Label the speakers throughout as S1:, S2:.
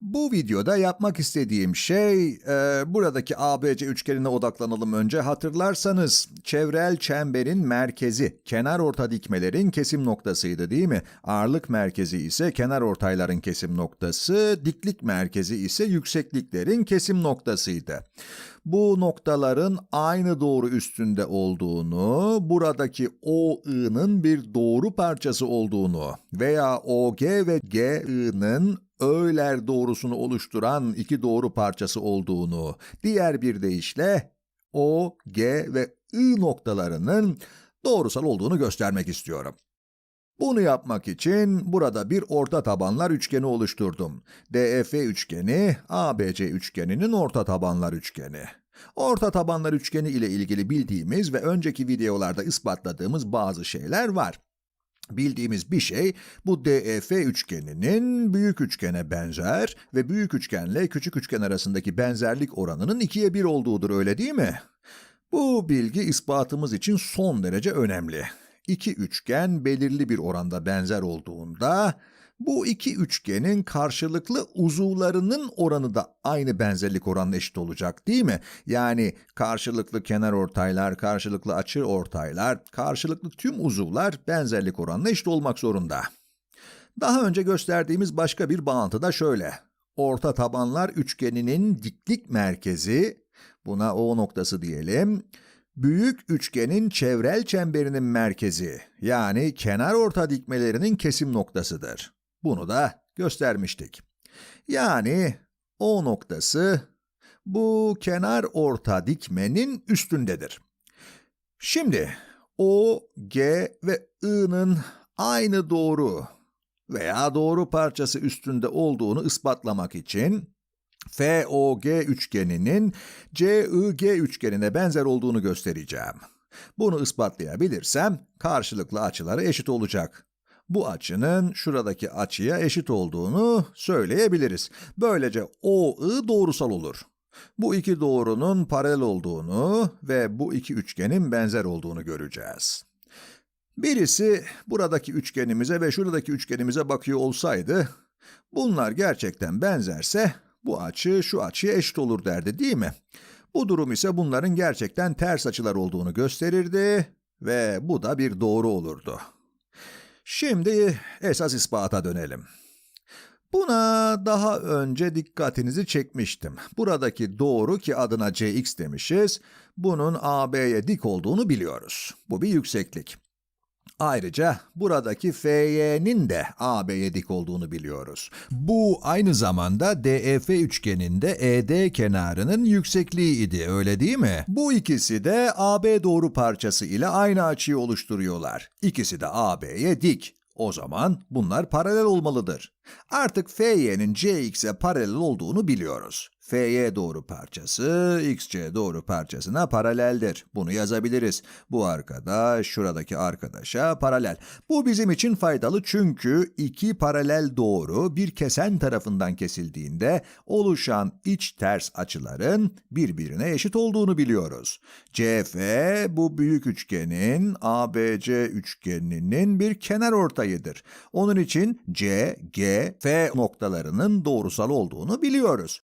S1: Bu videoda yapmak istediğim şey, e, buradaki ABC üçgenine odaklanalım önce. Hatırlarsanız çevrel çemberin merkezi, kenar orta dikmelerin kesim noktasıydı değil mi? Ağırlık merkezi ise kenar ortayların kesim noktası, diklik merkezi ise yüksekliklerin kesim noktasıydı. Bu noktaların aynı doğru üstünde olduğunu, buradaki OI'nın bir doğru parçası olduğunu veya OG ve GI'nin öğler doğrusunu oluşturan iki doğru parçası olduğunu, diğer bir deyişle O, G ve I noktalarının doğrusal olduğunu göstermek istiyorum. Bunu yapmak için burada bir orta tabanlar üçgeni oluşturdum. DEF üçgeni, ABC üçgeninin orta tabanlar üçgeni. Orta tabanlar üçgeni ile ilgili bildiğimiz ve önceki videolarda ispatladığımız bazı şeyler var. Bildiğimiz bir şey bu DEF üçgeninin büyük üçgene benzer ve büyük üçgenle küçük üçgen arasındaki benzerlik oranının ikiye bir olduğudur öyle değil mi? Bu bilgi ispatımız için son derece önemli. İki üçgen belirli bir oranda benzer olduğunda bu iki üçgenin karşılıklı uzuvlarının oranı da aynı benzerlik oranına eşit olacak değil mi? Yani karşılıklı kenar ortaylar, karşılıklı açı ortaylar, karşılıklı tüm uzuvlar benzerlik oranına eşit olmak zorunda. Daha önce gösterdiğimiz başka bir bağıntı da şöyle. Orta tabanlar üçgeninin diklik merkezi, buna O noktası diyelim, büyük üçgenin çevrel çemberinin merkezi, yani kenar orta dikmelerinin kesim noktasıdır. Bunu da göstermiştik. Yani O noktası bu kenar orta dikmenin üstündedir. Şimdi O, G ve I'nın aynı doğru veya doğru parçası üstünde olduğunu ispatlamak için FOG üçgeninin CIG üçgenine benzer olduğunu göstereceğim. Bunu ispatlayabilirsem karşılıklı açıları eşit olacak. Bu açının şuradaki açıya eşit olduğunu söyleyebiliriz. Böylece OI doğrusal olur. Bu iki doğrunun paralel olduğunu ve bu iki üçgenin benzer olduğunu göreceğiz. Birisi buradaki üçgenimize ve şuradaki üçgenimize bakıyor olsaydı, bunlar gerçekten benzerse bu açı şu açıya eşit olur derdi değil mi? Bu durum ise bunların gerçekten ters açılar olduğunu gösterirdi ve bu da bir doğru olurdu. Şimdi esas ispata dönelim. Buna daha önce dikkatinizi çekmiştim. Buradaki doğru ki adına cx demişiz, bunun AB'ye dik olduğunu biliyoruz. Bu bir yükseklik. Ayrıca buradaki FY'nin de AB'ye dik olduğunu biliyoruz. Bu aynı zamanda DEF üçgeninde ED kenarının yüksekliği idi öyle değil mi? Bu ikisi de AB doğru parçası ile aynı açıyı oluşturuyorlar. İkisi de AB'ye dik. O zaman bunlar paralel olmalıdır. Artık FY'nin CX'e paralel olduğunu biliyoruz. FY doğru parçası XC doğru parçasına paraleldir. Bunu yazabiliriz. Bu arkadaş şuradaki arkadaşa paralel. Bu bizim için faydalı çünkü iki paralel doğru bir kesen tarafından kesildiğinde oluşan iç ters açıların birbirine eşit olduğunu biliyoruz. CF bu büyük üçgenin ABC üçgeninin bir kenar ortayıdır. Onun için C, G, F noktalarının doğrusal olduğunu biliyoruz.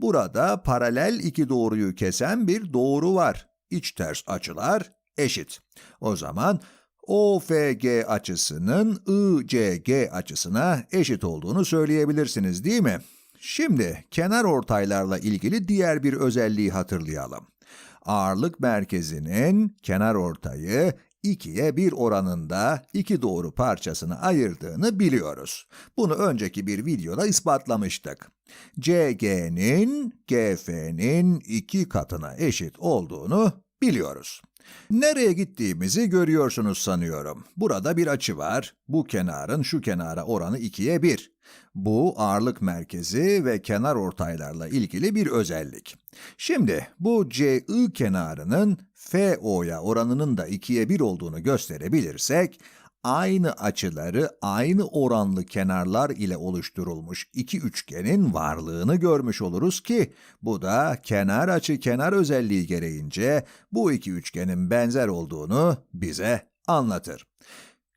S1: Burada paralel iki doğruyu kesen bir doğru var. İç ters açılar eşit. O zaman OFG açısının ICG açısına eşit olduğunu söyleyebilirsiniz değil mi? Şimdi kenar ortaylarla ilgili diğer bir özelliği hatırlayalım. Ağırlık merkezinin kenar ortayı ikiye bir oranında iki doğru parçasını ayırdığını biliyoruz. Bunu önceki bir videoda ispatlamıştık. CG'nin GF'nin iki katına eşit olduğunu biliyoruz. Nereye gittiğimizi görüyorsunuz sanıyorum. Burada bir açı var. Bu kenarın şu kenara oranı 2'ye 1. Bu ağırlık merkezi ve kenar ortaylarla ilgili bir özellik. Şimdi bu CI kenarının FO'ya oranının da 2'ye 1 olduğunu gösterebilirsek, aynı açıları aynı oranlı kenarlar ile oluşturulmuş iki üçgenin varlığını görmüş oluruz ki bu da kenar açı kenar özelliği gereğince bu iki üçgenin benzer olduğunu bize anlatır.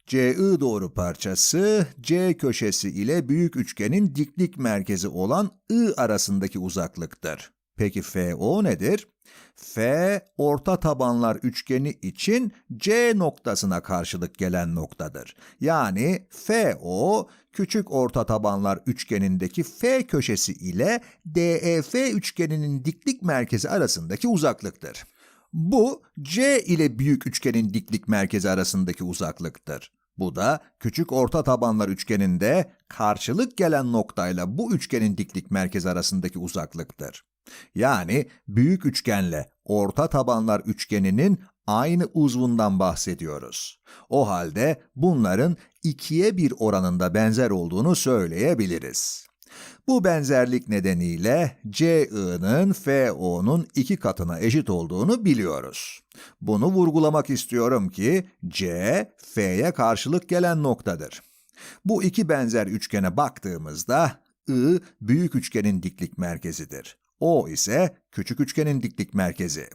S1: CI doğru parçası C köşesi ile büyük üçgenin diklik merkezi olan I arasındaki uzaklıktır. Peki FO nedir? F orta tabanlar üçgeni için C noktasına karşılık gelen noktadır. Yani FO küçük orta tabanlar üçgenindeki F köşesi ile DEF üçgeninin diklik merkezi arasındaki uzaklıktır. Bu C ile büyük üçgenin diklik merkezi arasındaki uzaklıktır. Bu da küçük orta tabanlar üçgeninde karşılık gelen noktayla bu üçgenin diklik merkezi arasındaki uzaklıktır. Yani büyük üçgenle orta tabanlar üçgeninin aynı uzvundan bahsediyoruz. O halde bunların ikiye bir oranında benzer olduğunu söyleyebiliriz. Bu benzerlik nedeniyle CI'nin FO'nun iki katına eşit olduğunu biliyoruz. Bunu vurgulamak istiyorum ki C, F'ye karşılık gelen noktadır. Bu iki benzer üçgene baktığımızda I büyük üçgenin diklik merkezidir. O ise küçük üçgenin diklik merkezi.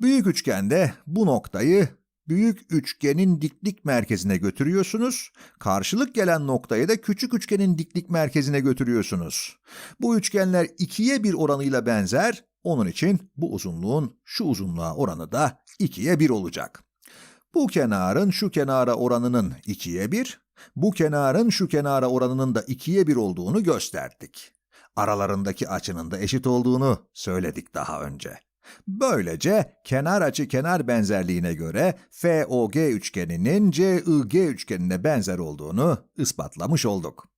S1: Büyük üçgende bu noktayı büyük üçgenin diklik merkezine götürüyorsunuz. Karşılık gelen noktayı da küçük üçgenin diklik merkezine götürüyorsunuz. Bu üçgenler ikiye bir oranıyla benzer. Onun için bu uzunluğun şu uzunluğa oranı da ikiye bir olacak. Bu kenarın şu kenara oranının ikiye bir, bu kenarın şu kenara oranının da ikiye bir olduğunu gösterdik. Aralarındaki açının da eşit olduğunu söyledik daha önce. Böylece kenar açı kenar benzerliğine göre FOG üçgeninin CIG üçgenine benzer olduğunu ispatlamış olduk.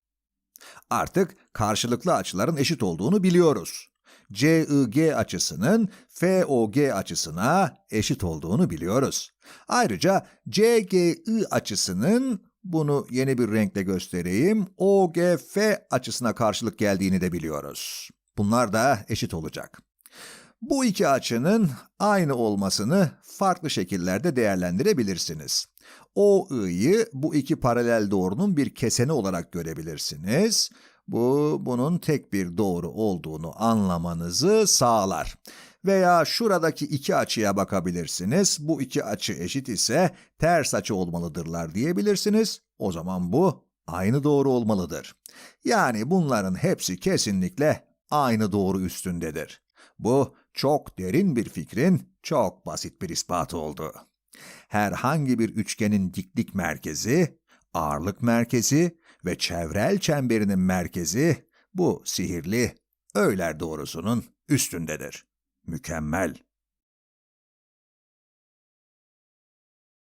S1: Artık karşılıklı açıların eşit olduğunu biliyoruz. CIG açısının FOG açısına eşit olduğunu biliyoruz. Ayrıca CGI açısının bunu yeni bir renkle göstereyim. OGF açısına karşılık geldiğini de biliyoruz. Bunlar da eşit olacak. Bu iki açının aynı olmasını farklı şekillerde değerlendirebilirsiniz. OI'yi bu iki paralel doğrunun bir keseni olarak görebilirsiniz. Bu bunun tek bir doğru olduğunu anlamanızı sağlar. Veya şuradaki iki açıya bakabilirsiniz. Bu iki açı eşit ise ters açı olmalıdırlar diyebilirsiniz. O zaman bu aynı doğru olmalıdır. Yani bunların hepsi kesinlikle aynı doğru üstündedir. Bu çok derin bir fikrin çok basit bir ispatı oldu. Herhangi bir üçgenin diklik merkezi, ağırlık merkezi ve çevrel çemberinin merkezi bu sihirli Öğler doğrusunun üstündedir. Mükemmel.